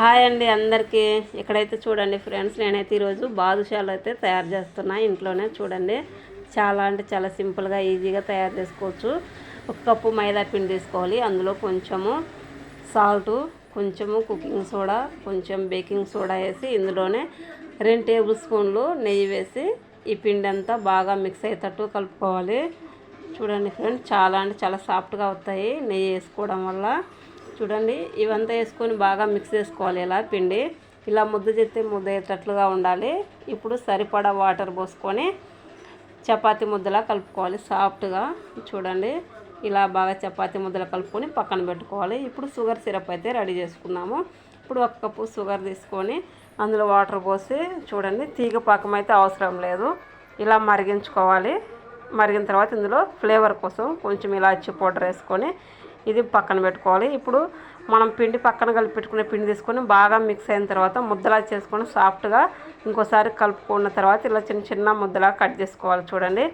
Hi అండి అందరికీ. ఇక్కడైతే చూడండి ఫ్రెండ్స్ నేనైతే ఈరోజు బాదుషాలు అయితే తయారు చేస్తున్నా. ఇంట్లోనే చూడండి. చాలా అంటే చాలా సింపుల్గా ఈజీగా తయారు చేసుకోవచ్చు. ఒక కప్పు మైదా పిండి తీసుకోవాలి. అందులో కొంచెము సాల్ట్ కొంచెము కుకింగ్ సోడా కొంచెం బేకింగ్ సోడా వేసి ఇందులోనే రెండు టేబుల్ స్పూన్లు నెయ్యి వేసి ఈ పిండి అంతా బాగా మిక్స్ అయ్యేటట్టు కలుపుకోవాలి. చూడండి ఫ్రెండ్స్ చాలా అంటే చాలా సాఫ్ట్గా వస్తాయి నెయ్యి వేసుకోవడం వల్ల చూడండి ఇవంతా వేసుకొని బాగా మిక్స్ చేసుకోవాలి ఇలా పిండి. ఇలా ముద్ద చేస్తే ముద్ద అయ్యేటట్లుగా ఉండాలి. ఇప్పుడు సరిపడా వాటర్ పోసుకొని చపాతి ముద్దలా కలుపుకోవాలి సాఫ్ట్గా. చూడండి ఇలా బాగా చపాతి ముద్దలు కలుపుకొని పక్కన పెట్టుకోవాలి. ఇప్పుడు షుగర్ సిరప్ అయితే రెడీ చేసుకున్నాము. ఇప్పుడు ఒక కప్పు షుగర్ తీసుకొని అందులో వాటర్ పోసి చూడండి తీగ పాకం అయితే అవసరం లేదు. ఇలా మరిగించుకోవాలి. మరిగిన తర్వాత ఇందులో ఫ్లేవర్ కోసం కొంచెం ఇలాచి పౌడర్ వేసుకొని ఇది పక్కన పెట్టుకోవాలి. ఇప్పుడు మనం పిండి పక్కన కలిపి పెట్టుకునే పిండి తీసుకొని బాగా మిక్స్ అయిన తర్వాత ముద్దలా చేసుకొని సాఫ్ట్గా ఇంకోసారి కలుపుకున్న తర్వాత ఇలా చిన్న చిన్న ముద్దలా కట్ చేసుకోవాలి చూడండి.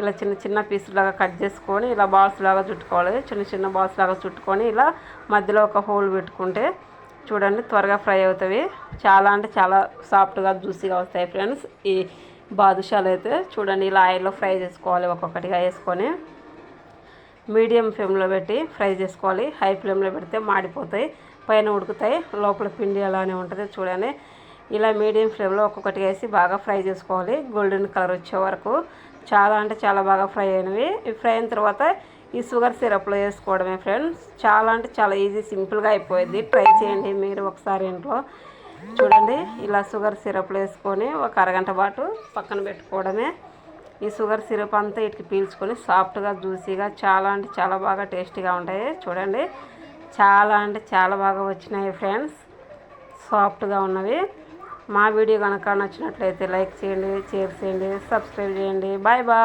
ఇలా చిన్న చిన్న పీసులాగా కట్ చేసుకొని ఇలా బాల్స్ లాగా చుట్టుకోవాలి. చిన్న చిన్న బాల్స్ లాగా చుట్టుకొని ఇలా మధ్యలో ఒక హోల్ పెట్టుకుంటే చూడండి త్వరగా ఫ్రై అవుతాయి. చాలా అంటే చాలా సాఫ్ట్గా జ్యూసీగా వస్తాయి ఫ్రెండ్స్ ఈ బాదుషాలు అయితే చూడండి ఇలా ఆయిల్లో ఫ్రై చేసుకోవాలి ఒక్కొక్కటిగా వేసుకొని. మీడియం ఫ్లేమ్లో పెట్టి ఫ్రై చేసుకోవాలి. హై ఫ్లేమ్లో పెడితే మాడిపోతాయి. పైన ఉడుకుతాయి. లోపల పిండి అలానే ఉంటుంది చూడండి. ఇలా మీడియం ఫ్లేమ్లో ఒక్కొక్కటి వేసి బాగా ఫ్రై చేసుకోవాలి. గోల్డెన్ కలర్ వచ్చే వరకు చాలా అంటే చాలా బాగా ఫ్రై అయినవి. ఫ్రై అయిన తర్వాత ఈ షుగర్ సిరప్లో వేసుకోవడమే ఫ్రెండ్స్. చాలా అంటే చాలా ఈజీ సింపుల్గా అయిపోయింది. ట్రై చేయండి మీరు ఒకసారి ఇంట్లో. చూడండి ఇలా షుగర్ సిరప్లో వేసుకొని ఒక అరగంట పాటు పక్కన పెట్టుకోవడమే. ఈ షుగర్ సిరప్ అంతా ఇటుకి పీల్చుకొని సాఫ్ట్గా జ్యూసీగా చాలా అంటే చాలా బాగా టేస్టీగా ఉంటాయి. చూడండి. చాలా అంటే చాలా బాగా వచ్చినాయి ఫ్రెండ్స్. సాఫ్ట్గా ఉన్నవి. మా వీడియో కనుక నచ్చినట్లయితే లైక్ చేయండి షేర్ చేయండి సబ్స్క్రైబ్ చేయండి. Bye bye.